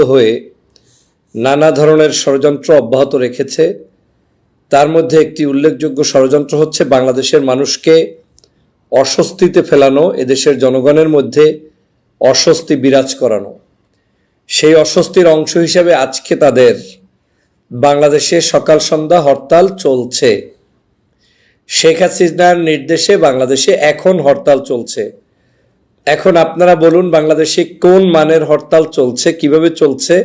হয়ে নানা ধরনের ষড়যন্ত্র অব্যাহত রেখেছে। তার মধ্যে একটি উল্লেখযোগ্য ষড়যন্ত্র হচ্ছে বাংলাদেশের মানুষকে অস্বস্তিতে ফেলানো, এদেশের জনগণের মধ্যে অস্বস্তি বিরাজ করানো। সেই অস্বস্তির অংশ হিসেবে আজকে তাদের বাংলাদেশে সকাল সন্ধ্যা হরতাল চলছে। শেখ হাসিনার নির্দেশে বাংলাদেশে এখন হরতাল চলছে। এখন আপনারা বলুন বাংলাদেশে কোন মানের হরতাল চলছে, কীভাবে চলছে?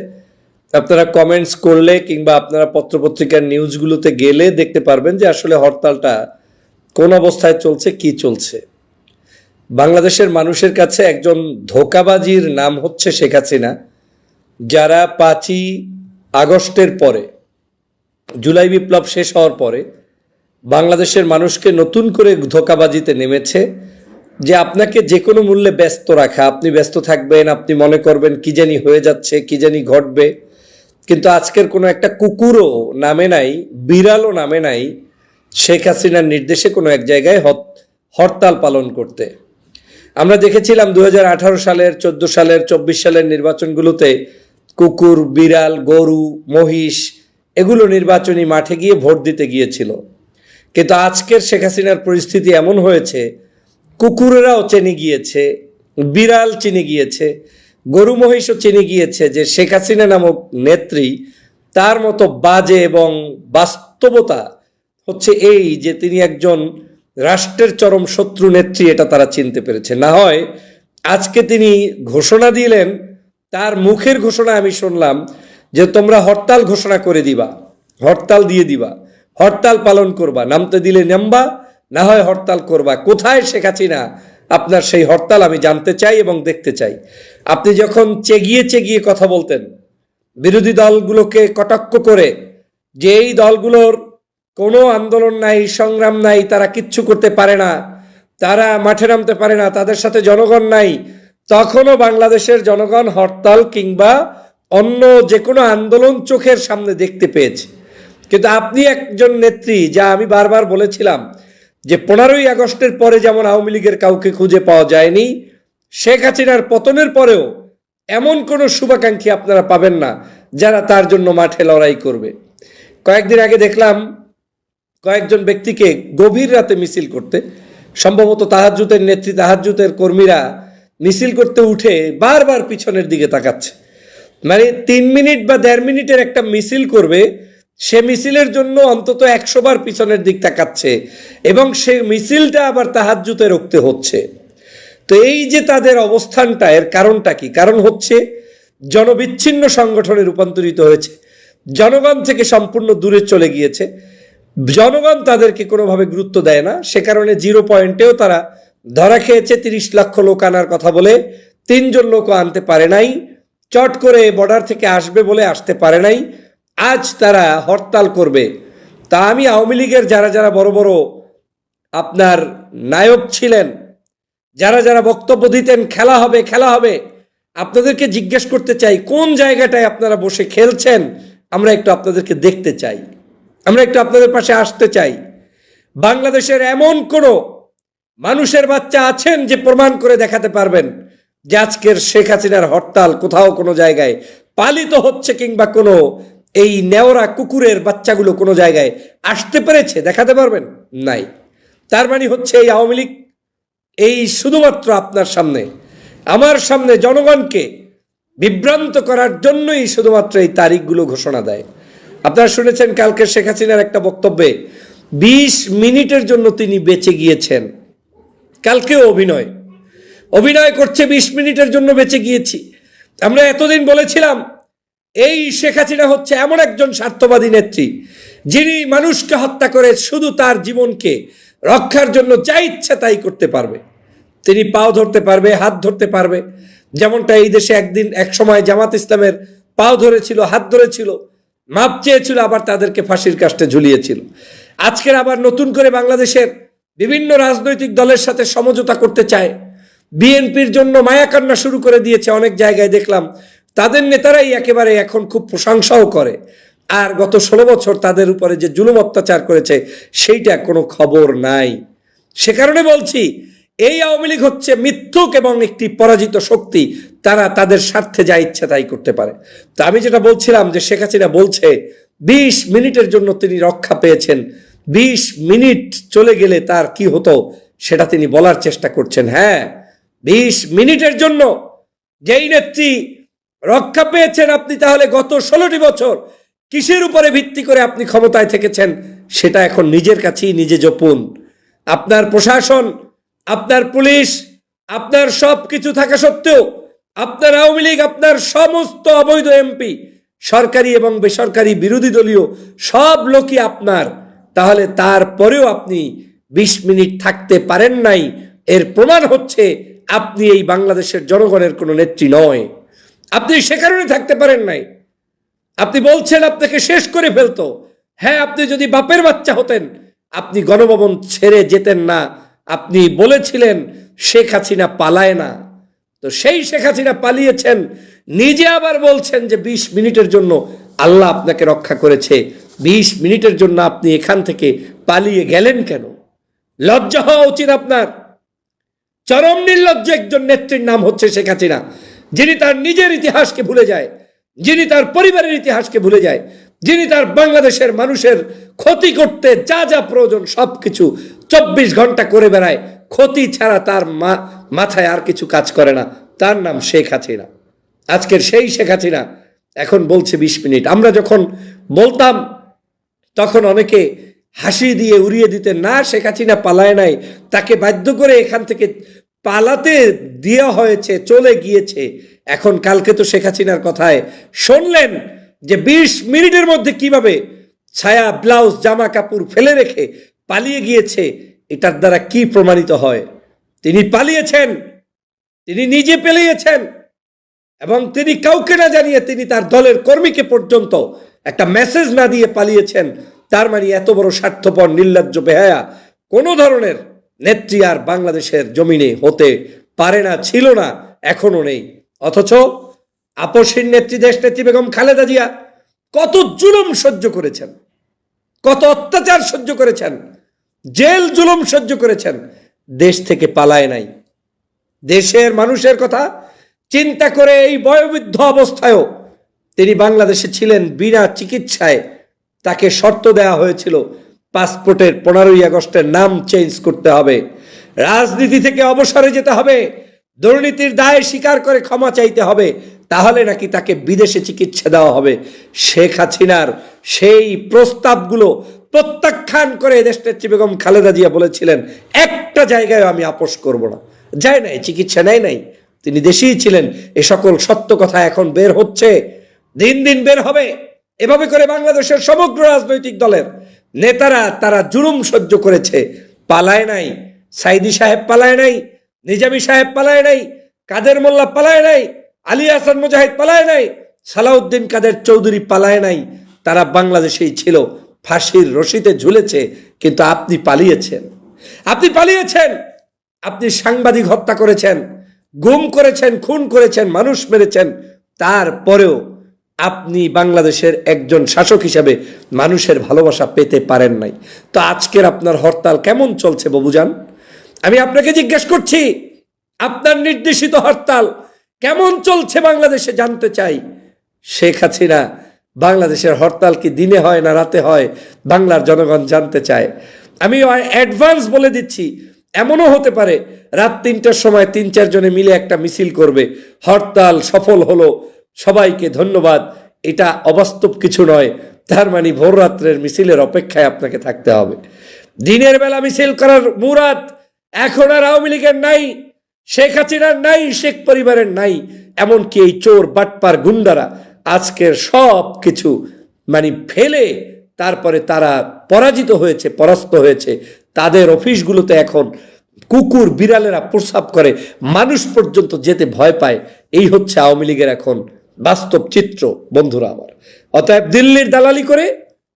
আপনারা কমেন্টস করলে কিংবা আপনারা পত্রপত্রিকার নিউজগুলোতে গেলে দেখতে পারবেন যে আসলে হরতালটা কোন অবস্থায় চলছে, কি চলছে। বাংলাদেশের মানুষের কাছে একজন ধোকাবাজির নাম হচ্ছে শেখ হাসিনা, যারা পাঁচই আগস্টের পরে, জুলাই বিপ্লব শেষ হওয়ার পরে বাংলাদেশের মানুষকে নতুন করে ধোকাবাজিতে নেমেছে। যে আপনাকে যে কোনো মূল্যে ব্যস্ত রাখা, আপনি ব্যস্ত থাকবেন, আপনি মনে করবেন কি জানি হয়ে যাচ্ছে, কি জানি ঘটবে। কিন্তু আজকের কোনো একটা কুকুরও নামে নাই, বিড়ালও নামে নাই, শেখ হাসিনার নির্দেশে কোনো এক জায়গায় হরতাল পালন করতে। আমরা দেখেছিলাম দু হাজার আঠারো সালের, চোদ্দ সালের, চব্বিশ সালের নির্বাচনগুলোতে কুকুর, বিড়াল, গরু, মহিষ এগুলো নির্বাচনী মাঠে গিয়ে ভোট দিতে গিয়েছিল। কিন্তু আজকের শেখ হাসিনার পরিস্থিতি এমন হয়েছে কুকুরেরাও চেনে গিয়েছে, বিড়াল চিনে গিয়েছে, গরু মহিষও চিনে গিয়েছে যে শেখ হাসিনা নামক নেত্রী তার মতো বাজে এবং বাস্তবতা হচ্ছে এই যে তিনি একজন রাষ্ট্রের চরম শত্রু নেত্রী, এটা তারা চিনতে পেরেছে। না হয় আজকে তিনি ঘোষণা দিলেন, তার মুখের ঘোষণা আমি শুনলাম যে তোমরা হরতাল ঘোষণা করে দিবা, হরতাল দিয়ে দিবা, হরতাল পালন করবা নামতে দিলে নামবা না হয় হরতাল করবা। কোথায় শেখ হাসিনা আপনার সেই হরতাল আমি জানতে চাই এবং দেখতে চাই। আপনি যখন চেগিয়ে চেগিয়ে কথা বলতেন, বিরোধী দলগুলোকে কটাক্ষ করে যে এই দলগুলোর কোনো আন্দোলন নাই, সংগ্রাম নাই, তারা কিচ্ছু করতে পারে না, তারা মাঠে নামতে পারে না, তাদের সাথে জনগণ নাই, তখনও বাংলাদেশের জনগণ হরতাল কিংবা অন্য যে কোনো আন্দোলন চোখের সামনে দেখতে পেয়েছে। কিন্তু আপনি একজন নেত্রী, যা আমি বারবার বলেছিলাম যে পনেরোই আগস্টের পরে যেমন আওয়ামী লীগের কাউকে খুঁজে পাওয়া যায়নি, শেখ হাসিনার পতনের পরেও এমন কোনো শুভাকাঙ্ক্ষী আপনারা পাবেন না যারা তার জন্য মাঠে লড়াই করবে। কয়েকদিন আগে দেখলাম কয়েকজন ব্যক্তিকে গভীর রাতে মিছিল করতে, সম্ভবত তাহাজ্জুতের নেত্রী তাহাজ্জুতের কর্মীরা মিছিল করতে উঠে বারবার পিছনের দিকে তাকাচ্ছে। মানে তিন মিনিট বা দেড় মিনিটের একটা মিছিল করবে সে মিছিলের জন্য অন্তত একশো বার পিছনের দিক তাকাচ্ছে এবং সে মিছিলটা আবার তাহাজ্জুতে রুখতে হচ্ছে। তো এই যে তাদের অবস্থানটা, এর কারণটা কি? কারণ হচ্ছে জনবিচ্ছিন্ন সংগঠনে রূপান্তরিত হয়েছে, জনগণ থেকে সম্পূর্ণ দূরে চলে গিয়েছে। জনগণ তাদেরকে কোনোভাবে গুরুত্ব দেয় না, সে কারণে জিরো পয়েন্টেও তারা ধরা খেয়েছে, তিরিশ লক্ষ লোক আনার কথা বলে তিনজন লোকও আনতে পারে নাই, চট করে বর্ডার থেকে আসবে বলে আসতে পারে নাই। আজ তারা হরতাল করবে। তা আমি আওয়ামী লীগের যারা যারা বড় বড় আপনার নায়ক ছিলেন, যারা যারা বক্তব্য দিতেন, খেলা হবে খেলা হবে, আপনাদেরকে জিজ্ঞেস করতে চাই, কোন জায়গাটায় আপনারা বসে খেলছেন, আমরা একটু আপনাদেরকে দেখতে চাই। আমরা একটু আপনাদের পাশে আসতে চাই। বাংলাদেশের এমন কোনো মানুষের বাচ্চা আছেন যে প্রমাণ করে দেখাতে পারবেন যে আজকের শেখ হাসিনার হরতাল কোথাও কোনো জায়গায় পালিত হচ্ছে কিংবা কোনো এই নেওরা কুকুরের বাচ্চাগুলো কোনো জায়গায় আসতে পেরেছে, দেখাতে পারবেন? নাই। তার মানে হচ্ছে এই আওয়ামী লীগ, এই শুধুমাত্র আপনার সামনে। আমার সামনে জনগণকে বিভ্রান্ত করার জন্যই শুধুমাত্র এই তারিখগুলো ঘোষণা দেয়। আপনারা শুনেছেন কালকে শেখ হাসিনার একটা বক্তব্যে, বিশ মিনিটের জন্য তিনি বেঁচে গিয়েছেন। কালকেও অভিনয়। অভিনয় করছে বিশ মিনিটের জন্য বেঁচে গিয়েছি। আমরা এতদিন বলেছিলাম এই শেখ হাসিনা হচ্ছে এমন একজন স্বার্থবাদী নেত্রী, যিনি মানুষকে হত্যা করে শুধু তার জীবনকে রক্ষার জন্য যা ইচ্ছা তাই করতে পারবে। তিনি পাও ধরতে পারবে, হাত ধরতে পারবে। যেমনটা এই দেশে একদিন, এক সময় জামাত ইসলামের পাও ধরেছিল, হাত ধরেছিল, মাপ চেয়েছিল, আবার তাদেরকে ফাঁসির কাষ্টে ঝুলিয়েছিল। আজকের আবার নতুন করে বাংলাদেশের বিভিন্ন রাজনৈতিক দলের সাথে সমঝোতা করতে চায়। বিএনপির জন্য মায়াকান্না শুরু করে দিয়েছে অনেক জায়গায়, দেখলাম তাদের নেতারাই একেবারে এখন খুব প্রশংসাও করে। আর গত ষোলো বছর তাদের উপরে যে জুলুম অত্যাচার করেছে, সেইটা কোনো খবর নাই। সে কারণে বলছি, এই আওয়ামী লীগ হচ্ছে মিথ্যুক এবং একটি পরাজিত শক্তি। তারা তাদের স্বার্থে যা ইচ্ছা তাই করতে পারে। তো আমি যেটা বলছিলাম যে শেখ হাসিনা বলছে, বিশ মিনিটের জন্য তিনি রক্ষা পেয়েছেন। বিশ মিনিট চলে গেলে তার কি হতো, সেটা তিনি বলার চেষ্টা করছেন। হ্যাঁ বিশ মিনিটের জন্য যেই নেত্রী রক্ষা পেয়েছেন আপনি তাহলে গত ষোলোটি বছর কিসের উপরে ভিত্তি করে আপনি ক্ষমতায় থেকেছেন সেটা এখন নিজের কাছেই নিজে জপুন। আপনার প্রশাসন, আপনার পুলিশ, আপনার সব কিছু থাকা সত্ত্বেও আপনার আওয়ামী লীগ, আপনার সমস্ত অবৈধ এমপি, সরকারি এবং বেসরকারি বিরোধী দলীয় সব লোকই আপনার। তাহলে তারপরেও আপনি বিশ মিনিট থাকতে পারেন নাই। এর প্রমাণ হচ্ছে আপনি এই বাংলাদেশের জনগণের কোনো নেত্রী নয়। আপনি সে কারণে থাকতে পারেন নাই। আপনি বলছেন আপনাকে শেষ করে ফেলতো। হ্যাঁ আপনি যদি বাপের বাচ্চা হতেন, আপনি গণভবন ছেড়ে যেতেন না। আপনি বলেছিলেন, শেখ হাসিনা পালায় না। তো সেই শেখ হাসিনা পালিয়েছেন। নিজে আবার বলছেন যে, বিশ মিনিটের জন্য আল্লাহ আপনাকে রক্ষা করেছে। বিশ মিনিটের জন্য আপনি এখান থেকে পালিয়ে গেলেন কেন? লজ্জা হওয়া উচিত আপনার। চরম নির্লজ্জ একজন নেত্রীর নাম হচ্ছে শেখ হাসিনা। যিনি তার নিজের ইতিহাসকে ভুলে যায়, যিনি তার পরিবারের ইতিহাসকে ভুলে যায়, যিনি তার বাংলাদেশের মানুষের ক্ষতি করতে যা যা প্রয়োজন সব কিছু চব্বিশ ঘণ্টা করে বেড়ায়, ক্ষতি ছাড়া তার মাথায় আর কিছু কাজ করে না। তার নাম শেখ হাসিনা। আজকের সেই শেখ হাসিনা, এখন বলছে বিশ মিনিট। আমরা যখন বলতাম, তখন অনেকে হাসি দিয়ে উড়িয়ে দিতে, না, শেখ হাসিনা পালায় নাই। তাকে বাধ্য করে এখান থেকে পালাতে দেওয়া হয়েছে, চলে গিয়েছে। এখন কালকে তো শেখ হাসিনার কথায় শুনলেন যে বিশ মিনিটের মধ্যে কীভাবে ছায়া, ব্লাউজ, জামা কাপড় ফেলে রেখে পালিয়ে গিয়েছে, এটার দ্বারা কি প্রমাণিত হয়? তিনি পালিয়েছেন, তিনি নিজে পেলিয়েছেন, এবং তিনি কাউকে না জানিয়ে তিনি তার দলের কর্মীকে পর্যন্ত একটা মেসেজ না দিয়ে পালিয়েছেন। তার মানে এত বড় স্বার্থপর, নির্লজ্জ বেহায়া, কোনো ধরনের নেত্রী আর বাংলাদেশের জমিনে হতে পারে না, ছিল না এখনও নেই। অথচ আপসীর নেত্রী দেশ নেত্রী বেগম খালেদা জিয়া কত জুলুম সহ্য করেছেন, কত অত্যাচার সহ্য করেছেন, জেল জুলুম সহ্য করেছেন, দেশ থেকে পালায় নাই। দেশের মানুষের কথা চিন্তা করে এই বয়োবৃদ্ধ অবস্থায়ও তিনি বাংলাদেশে ছিলেন বিনা চিকিৎসায় তাকে শর্ত দেওয়া হয়েছিল পাসপোর্টের পনেরোই আগস্টের নাম চেঞ্জ করতে হবে। রাজনীতি থেকে অবসরে যেতে হবে। দুর্নীতির দায় স্বীকার করে ক্ষমা চাইতে হবে। তাহলে নাকি তাকে বিদেশে চিকিৎসা দেওয়া হবে। শেখ হাসিনার সেই প্রস্তাবগুলো প্রত্যাখ্যান করে দেশনেত্রী বেগম খালেদা জিয়া বলেছিলেন, একটা জায়গায় আমি আপোষ করব না। যায় নাই, চিকিৎসা নেয় নাই। তিনি দেশেই ছিলেন। এ সকল সত্য কথা এখন বের হচ্ছে। দিন দিন বের হবে। এভাবে করে বাংলাদেশের সমগ্র রাজনৈতিক দলের নেতারা তারা জুলুম সহ্য করেছে। পালায় নাই। সাইদি সাহেব পালায় নাই। নিজামী সাহেব পালায় নাই। কাদের মোল্লা পালায় নাই। আলী হাসান মুজাহিদ পালায় নাই। সালাউদ্দিন কাদের চৌধুরী পালায় নাই। তারা বাংলাদেশেই ছিল। ফাঁসির রশিতে ঝুলেছে, কিন্তু আপনি পালিয়েছেন। আপনি পালিয়েছেন। আপনি সাংবাদিক হত্যা করেছেন। গুম করেছেন, খুন করেছেন, মানুষ মেরেছেন। তারপরেও আপনি বাংলাদেশের একজন শাসক হিসাবে মানুষের ভালোবাসা পেতে পারেন নাই। তো আজকের আপনার হরতাল কেমন চলছে বাবুজান আমি আপনাকে জিজ্ঞেস করছি, আপনার নির্দেশিত হরতাল কেমন চলছে বাংলাদেশে জানতে চাই। শেখ হাসিনা, বাংলাদেশের হরতাল কি দিনে হয় না রাতে হয়, বাংলার জনগণ জানতে চায়। আমি অ্যাডভান্স বলে দিচ্ছি, এমনও হতে পারে রাত তিনটার সময় তিন চারজনে মিলে একটা মিছিল করবে, হরতাল সফল হলো সবাইকে ধন্যবাদ। এটা অবাস্তব কিছু নয়। তার মানে ভোর রাত্রের মিছিলের অপেক্ষায় আপনাকে থাকতে হবে। দিনের বেলা মিছিল করার মুরাদ এখন আর আওয়ামী লীগের নাই, শেখ হাসিনার নাই, শেখ পরিবারের নাই, এমনকি এই চোর, বাটপার গুন্ডারা আজকের সব কিছু মানে ফেলে তারপরে তারা পরাজিত হয়েছে, পরাস্ত হয়েছে। তাদের অফিসগুলোতে এখন কুকুর বিড়ালেরা প্রস্রাব করে। মানুষ পর্যন্ত যেতে ভয় পায়। এই হচ্ছে আওয়ামী লীগের এখন বাস্তব চিত্র, বন্ধুরা আমার। অতএব দিল্লির দালালি করে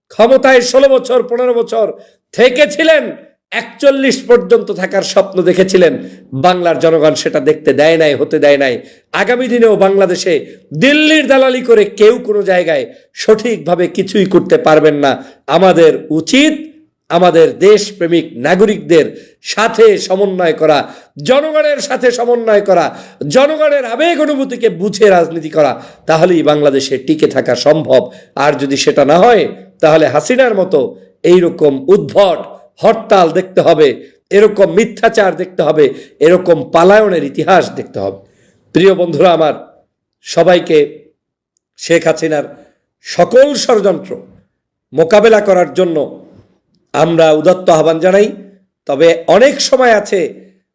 ক্ষমতায় ষোলো বছর, পনেরো বছর থেকেছিলেন, একচল্লিশ পর্যন্ত থাকার স্বপ্ন দেখেছিলেন। বাংলার জনগণ সেটা দেখতে দেয় নাই, হতে দেয় নাই। আগামী দিনেও বাংলাদেশে দিল্লির দালালি করে কেউ কোনো জায়গায় সঠিকভাবে কিছুই করতে পারবেন না। আমাদের উচিত আমাদের দেশপ্রেমিক নাগরিকদের সাথে সমন্বয় করা, জনগণের সাথে সমন্বয় করা, জনগণের আবেগ অনুভূতিকে বুঝে রাজনীতি করা, তাহলেই বাংলাদেশে টিকে থাকা সম্ভব। আর যদি সেটা না হয়, তাহলে হাসিনার মতো এইরকম উদ্ভট, হরতাল দেখতে হবে, এরকম মিথ্যাচার দেখতে হবে, এরকম পালায়নের ইতিহাস দেখতে হবে। প্রিয় বন্ধুরা আমার, সবাইকে শেখ হাসিনার সকল ষড়যন্ত্র মোকাবেলা করার জন্য আমরা উদাত্ত আহ্বান জানাই। তবে অনেক সময় আছে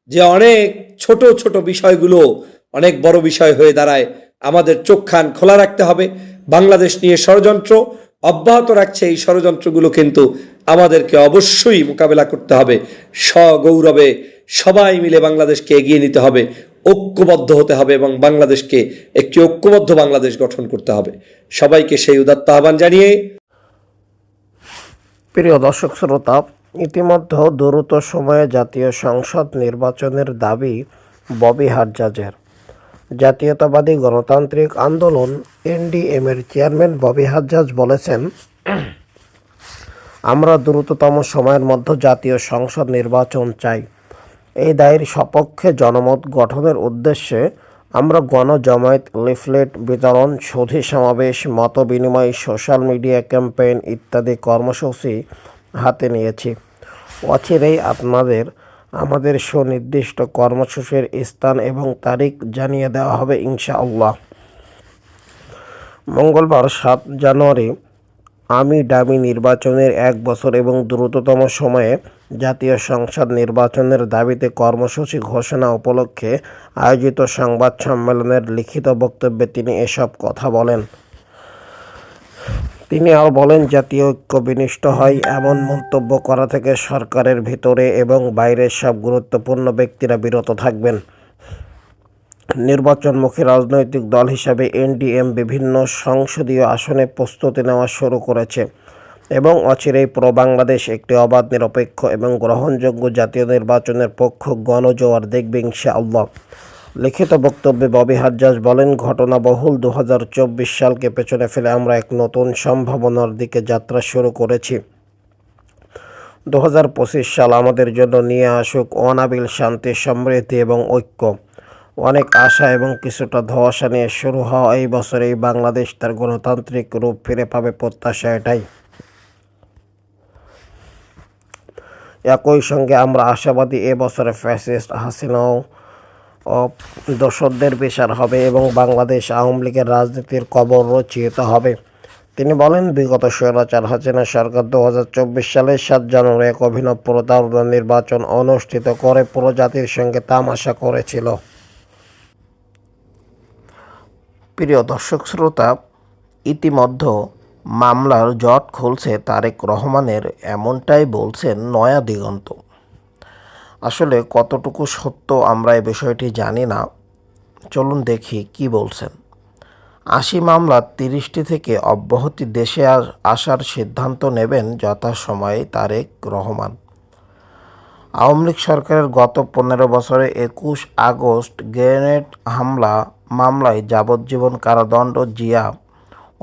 যে অনেক ছোট ছোট বিষয়গুলো অনেক বড় বিষয় হয়ে দাঁড়ায়। আমাদের চোখ খান খোলা রাখতে হবে। বাংলাদেশ নিয়ে ষড়যন্ত্র অব্যাহত রাখছে এই ষড়যন্ত্রগুলো কিন্তু আমাদেরকে অবশ্যই মোকাবেলা করতে হবে। সগৌরবে সবাই মিলে বাংলাদেশকে এগিয়ে নিতে হবে। ঐক্যবদ্ধ হতে হবে এবং বাংলাদেশকে একটি ঐক্যবদ্ধ বাংলাদেশ গঠন করতে হবে। সবাইকে সেই উদাত্ত আহ্বান জানিয়ে প্রিয় দর্শক শ্রোতা, ইতিমধ্যে দ্রুত সময়ে জাতীয় সংসদ নির্বাচনের দাবি ববি হাজ্জাজের জাতীয়তাবাদী গণতান্ত্রিক আন্দোলন এনডিএম এর চেয়ারম্যান ববি হাজ্জাজ বলেছেন, আমরা দ্রুততম সময়ের মধ্যে জাতীয় সংসদ নির্বাচন চাই। এই দায়ের সপক্ষে জনমত গঠনের উদ্দেশ্যে আমরা গণজমায়েত লিফলেট বিতরণ, সুধী সমাবেশ মত বিনিময় সোশ্যাল মিডিয়া ক্যাম্পেইন ইত্যাদি কর্মসূচি হাতে নিয়েছি। অচিরেই আপনাদের, আমাদের সুনির্দিষ্ট কর্মসূচির স্থান এবং তারিখ জানিয়ে দেওয়া হবে ইনশাআল্লাহ। মঙ্গলবার সাত জানুয়ারি আমি ডামি নির্বাচনের এক বছর এবং দ্রুততম সময়ে জাতীয় সংসদ নির্বাচনের দাবিতে কর্মসূচি ঘোষণা উপলক্ষে আয়োজিত সংবাদ সম্মেলনের লিখিত বক্তব্যে তিনি এসব কথা বলেন। তিনি আরও বলেন, জাতীয় ঐক্য বিনিষ্ট হয় এমন মন্তব্য করা থেকে সরকারের ভিতরে এবং বাইরের সব গুরুত্বপূর্ণ ব্যক্তিরা বিরত থাকবেন। নির্বাচনমুখী রাজনৈতিক দল হিসাবে এনডিএম বিভিন্ন সংসদীয় আসনে প্রস্তুতি নেওয়া শুরু করেছে এবং অচিরেই প্রো বাংলাদেশ একটি অবাধ, নিরপেক্ষ এবং গ্রহণযোগ্য জাতীয় নির্বাচনের পক্ষ গণজোয়ার দেখবে ইনশাআল্লাহ। লিখিত বক্তব্যে ববি হাজ্জাজ বলেন, ঘটনাবহুল দু হাজার চব্বিশ সালকে পেছনে ফেলে আমরা এক নতুন সম্ভাবনার দিকে যাত্রা শুরু করেছি। দু হাজার পঁচিশ সাল আমাদের জন্য নিয়ে আসুক অনাবিল শান্তি, সমৃদ্ধি এবং ঐক্য। অনেক আশা এবং কিছুটা ধোঁয়াশা নিয়ে শুরু হওয়া এই বছরেই বাংলাদেশ তার গণতান্ত্রিক রূপ ফিরে পাবে প্রত্যাশা এটাই। একই সঙ্গে আমরা আশাবাদী এ বছরে ফ্যাসিস্ট হাসিনাও ও দোসরদের বিচার হবে এবং বাংলাদেশ আওয়ামী লীগের রাজনীতির কবর রচিত হবে। তিনি বলেন, বিগত স্বৈরাচার হাসিনা সরকার দু হাজার চব্বিশ সালের সাত জানুয়ারি এক অভিনব প্রতারণা নির্বাচন অনুষ্ঠিত করে পুরো জাতির সঙ্গে তামাশা করেছিল। প্রিয় দর্শক শ্রোতা, ইতিমধ্যে মামলার জট খুলছে তারেক রহমানের, এমনটাই বলছেন নয়া দিগন্ত। আসলে কতটুকু সত্য আমরা এই বিষয়টি জানি না। চলুন দেখি কি বলছেন। আশি মামলা তিরিশটি থেকে অব্যাহতি দেশে আসার সিদ্ধান্ত নেবেন যথাসময়ে তারেক রহমান। আওয়ামী লীগ সরকারের গত পনেরো বছরে একুশ আগস্ট গ্রেনেড হামলা মামলায় যাবজ্জীবন কারাদণ্ড, জিয়া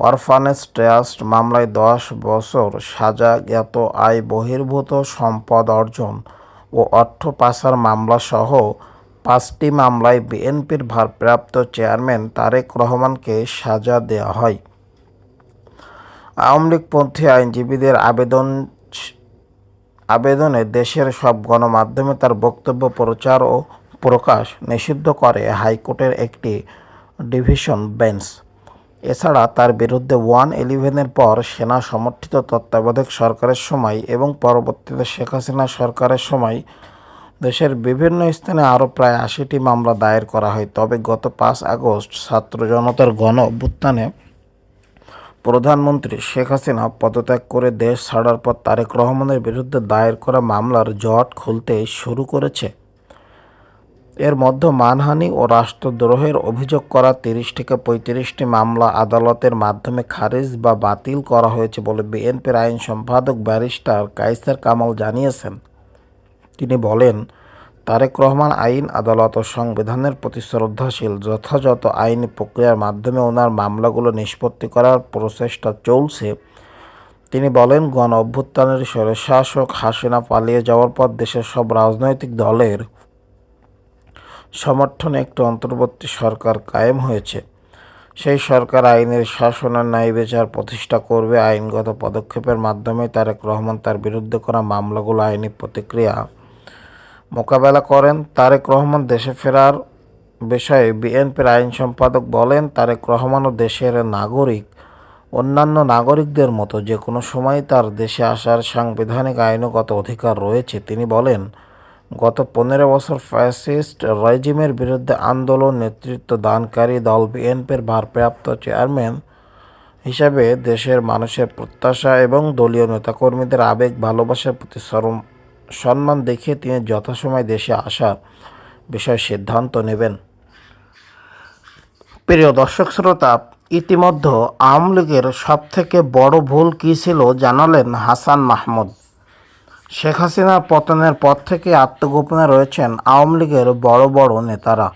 অরফানেজ ট্রাস্ট মামলায় দশ বছর সাজা জ্ঞাত আয়, বহির্ভূত সম্পদ অর্জন ও অর্থ পাচার মামলাসহ পাঁচটি মামলায় বিএনপির ভারপ্রাপ্ত চেয়ারম্যান তারেক রহমানকে সাজা দেওয়া হয়। আওয়ামী লীগপন্থী আইনজীবীদের আবেদন আবেদনে দেশের সব গণমাধ্যমে তার বক্তব্য, প্রচার ও প্রকাশ নিষিদ্ধ করে হাইকোর্টের একটি ডিভিশন বেঞ্চ। এছাড়া তার বিরুদ্ধে ওয়ান ইলেভেনের পর সেনা সমর্থিত তত্ত্বাবধায়ক সরকারের সময় এবং পরবর্তীতে শেখ হাসিনা সরকারের সময় দেশের বিভিন্ন স্থানে আরও প্রায় আশিটি মামলা দায়ের করা হয়। তবে গত পাঁচ আগস্ট ছাত্র জনতার গণ অভ্যুত্থানে প্রধানমন্ত্রী শেখ হাসিনা পদত্যাগ করে দেশ ছাড়ার পর তারেক রহমানের বিরুদ্ধে দায়ের করা মামলার জট খুলতে শুরু করেছে। এর মধ্যে মানহানি ও রাষ্ট্রদ্রোহের অভিযোগ করা তিরিশ থেকে পঁয়ত্রিশটি মামলা আদালতের মাধ্যমে খারিজ বা বাতিল করা হয়েছে বলে বিএনপির আইন সম্পাদক ব্যারিস্টার কাইসার কামাল জানিয়েছেন। তিনি বলেন, তারেক রহমান আইন, আদালত ও সংবিধানের প্রতি শ্রদ্ধাশীল, যথাযথ আইনি প্রক্রিয়ার মাধ্যমে ওনার মামলাগুলো নিষ্পত্তি করার প্রচেষ্টা চলছে। তিনি বলেন গণ অভ্যুত্থানের স্বৈরশাসক হাসিনা পালিয়ে যাওয়ার পর দেশের সব রাজনৈতিক দলের সমর্থনে একটি অন্তর্বর্তী সরকার কায়েম হয়েছে। সেই সরকার আইনের শাসনের ন্যায় বিচার প্রতিষ্ঠা করবে। আইনগত পদক্ষেপের মাধ্যমে তারেক রহমান তার বিরুদ্ধে করা মামলাগুলো আইনি প্রতিক্রিয়া মোকাবেলা করেন। তারেক রহমান দেশে ফেরার বিষয়ে বিএনপির আইন সম্পাদক বলেন, তারেক রহমানও দেশের নাগরিক, অন্যান্য নাগরিকদের মতো যে কোনো সময় তার দেশে আসার সাংবিধানিক আইনগত অধিকার রয়েছে, তিনি বলেন। গত পনেরো বছর ফ্যাসিস্ট রেজিমের বিরুদ্ধে আন্দোলন নেতৃত্ব দানকারী দল বিএনপির ভারপ্রাপ্ত চেয়ারম্যান হিসাবে দেশের মানুষের প্রত্যাশা এবং দলীয় নেতাকর্মীদের আবেগ ভালোবাসার প্রতি সম্মান দেখিয়ে তিনি যথাসময় দেশে আসার বিষয়ে সিদ্ধান্ত নেবেন। প্রিয় দর্শক শ্রোতা, ইতিমধ্যে আওয়ামী লীগের সবথেকে বড় ভুল কী ছিল জানালেন হাসান মাহমুদ। শেখ হাসিনা পতনের পর থেকে আত্মগোপনে রয়েছেন আওয়ামী লীগের বড় বড় নেতারা।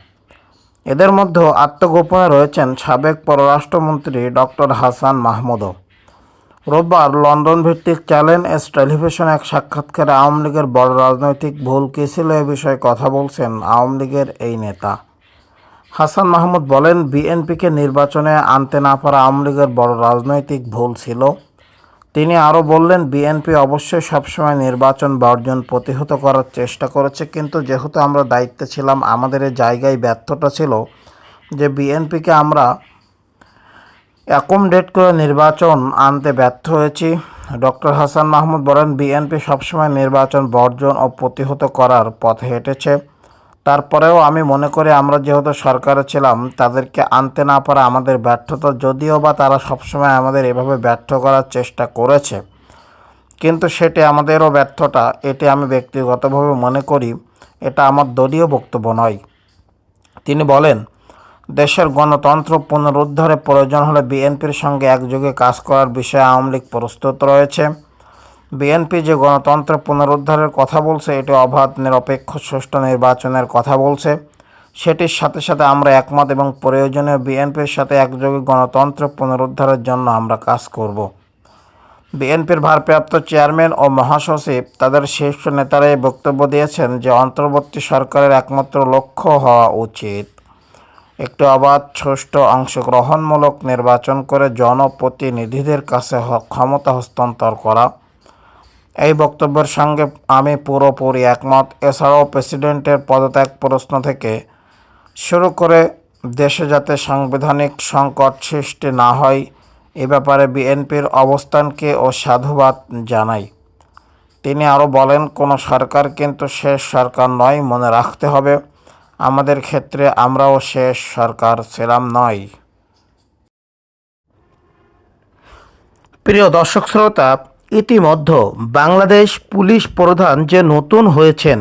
এদের মধ্যে আত্মগোপনে রয়েছেন সাবেক পররাষ্ট্রমন্ত্রী ডক্টর হাসান মাহমুদও। রোববার লন্ডন ভিত্তিক চ্যানেল এস টেলিভিশনে এক সাক্ষাৎকারে আওয়ামী লীগের বড় রাজনৈতিক ভুল কী ছিল এ বিষয়ে কথা বলছেন আওয়ামী লীগের এই নেতা। হাসান মাহমুদ বলেন, বিএনপিকে নির্বাচনে আনতে না পারা আওয়ামী লীগের বড় রাজনৈতিক ভুল ছিল। তিনি আরও বললেন, বিএনপি অবশ্যই সবসময় নির্বাচন বর্জন প্রতিহত করার চেষ্টা করেছে, কিন্তু যেহেতু আমরা দায়িত্বে ছিলাম, আমাদের এই জায়গায় ব্যর্থতা ছিল যে বিএনপিকে আমরা অ্যাকোমডেট করে নির্বাচন আনতে ব্যর্থ হয়েছি। ডক্টর হাসান মাহমুদ বলেন, বিএনপি সবসময় নির্বাচন বর্জন ও প্রতিহত করার পথে হেঁটেছে। তারপরেও আমি মনে করি আমরা যেহেতু সরকারে ছিলাম, তাদেরকে আনতে না পারা আমাদের ব্যর্থতা যদিও বা তারা সবসময় আমাদের এভাবে ব্যর্থ করার চেষ্টা করেছে। কিন্তু সেটি আমাদেরও ব্যর্থতা, এটি আমি ব্যক্তিগতভাবে মনে করি, এটা আমার দলীয় বক্তব্য নয়। তিনি বলেন, দেশের গণতন্ত্র পুনরুদ্ধারে প্রয়োজন হলে বিএনপির সঙ্গে একযোগে কাজ করার বিষয়ে আওয়ামী লীগ প্রস্তুত রয়েছে। বিএনপি যে গণতন্ত্র পুনরুদ্ধারের কথা বলছে, এটি অবাধ, নিরপেক্ষ, সুষ্ঠু নির্বাচনের কথা বলছে। সেটির সাথে সাথে আমরা একমত এবং প্রয়োজনীয় বিএনপির সাথে একযোগে গণতন্ত্র পুনরুদ্ধারের জন্য আমরা কাজ করব। বিএনপির ভারপ্রাপ্ত চেয়ারম্যান ও মহাসচিব তাদের শীর্ষ নেতারা বক্তব্য দিয়েছেন যে অন্তর্বর্তী সরকারের একমাত্র লক্ষ্য হওয়া উচিত একটি অবাধ, সুষ্ঠু, অংশগ্রহণমূলক নির্বাচন করে জনপ্রতিনিধিদের কাছে ক্ষমতা হস্তান্তর করা। এই বক্তব্যের সঙ্গে আমি পুরোপুরি একমত। এছাড়াও প্রেসিডেন্টের পদত্যাগ প্রশ্ন থেকে শুরু করে দেশে যাতে সাংবিধানিক সংকট সৃষ্টি না হয়, এ ব্যাপারে বিএনপির অবস্থানকে ও সাধুবাদ জানাই। তিনি আরও বলেন, কোনো সরকার কিন্তু শেষ সরকার নয়, মনে রাখতে হবে। আমাদের ক্ষেত্রে আমরাও শেষ সরকার ছিলাম, নয়। প্রিয় দর্শক শ্রোতা ইতিমধ্যে বাংলাদেশ পুলিশ প্রধান যে নতুন হয়েছেন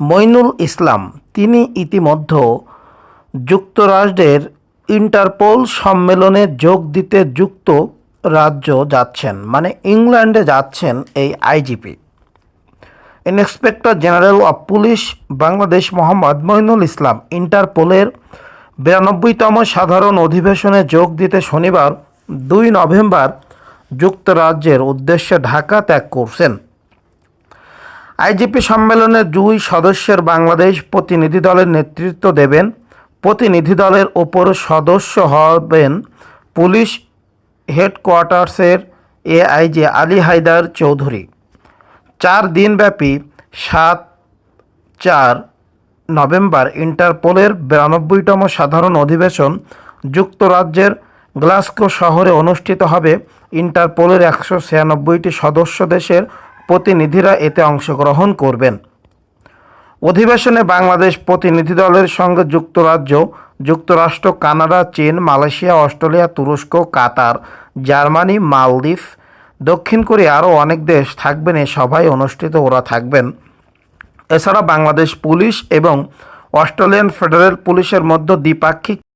মইনুল ইসলাম, তিনি ইতিমধ্যে যুক্তরাষ্ট্রের ইন্টারপোল সম্মেলনে যোগ দিতে যুক্ত রাজ্য যাচ্ছেন মানে ইংল্যান্ডে যাচ্ছেন এই IGP. Inspector general of police Bangladesh Mohammad Moinul Islam ইন্টারপোলের বিরানব্বইতম সাধারণ অধিবেশনে যোগ দিতে শনিবার দুই নভেম্বর যুক্তরাজ্যের উদ্দেশ্যে ঢাকা ত্যাগ করছেন। আইজিপি সম্মেলনে দুই সদস্যের বাংলাদেশ প্রতিনিধি দলের নেতৃত্ব দেবেন। প্রতিনিধি দলের ওপর সদস্য হবেন পুলিশ হেডকোয়ার্টার্সের এআইজি আলী হায়দার চৌধুরী। চার দিনব্যাপী সাত চার নভেম্বর ইন্টারপোলের বিরানব্বইতম সাধারণ অধিবেশন যুক্তরাজ্যের গ্লাসগো শহরে অনুষ্ঠিত হবে। ইন্টারপোলের একশো ছিয়ানব্বইটি সদস্য দেশের প্রতিনিধিরা এতে অংশগ্রহণ করবেন। অধিবেশনে বাংলাদেশ প্রতিনিধি দলের সঙ্গে যুক্তরাজ্য, যুক্তরাষ্ট্র, কানাডা, চীন, মালয়েশিয়া, অস্ট্রেলিয়া, তুরস্ক, কাতার, জার্মানি, মালদ্বীপ, দক্ষিণ কোরিয়া আরও অনেক দেশ থাকবেন, এ সভায় অনুষ্ঠিত ওরা থাকবেন। এছাড়া বাংলাদেশ পুলিশ এবং অস্ট্রেলিয়ান ফেডারেল পুলিশের মধ্যে দ্বিপাক্ষিক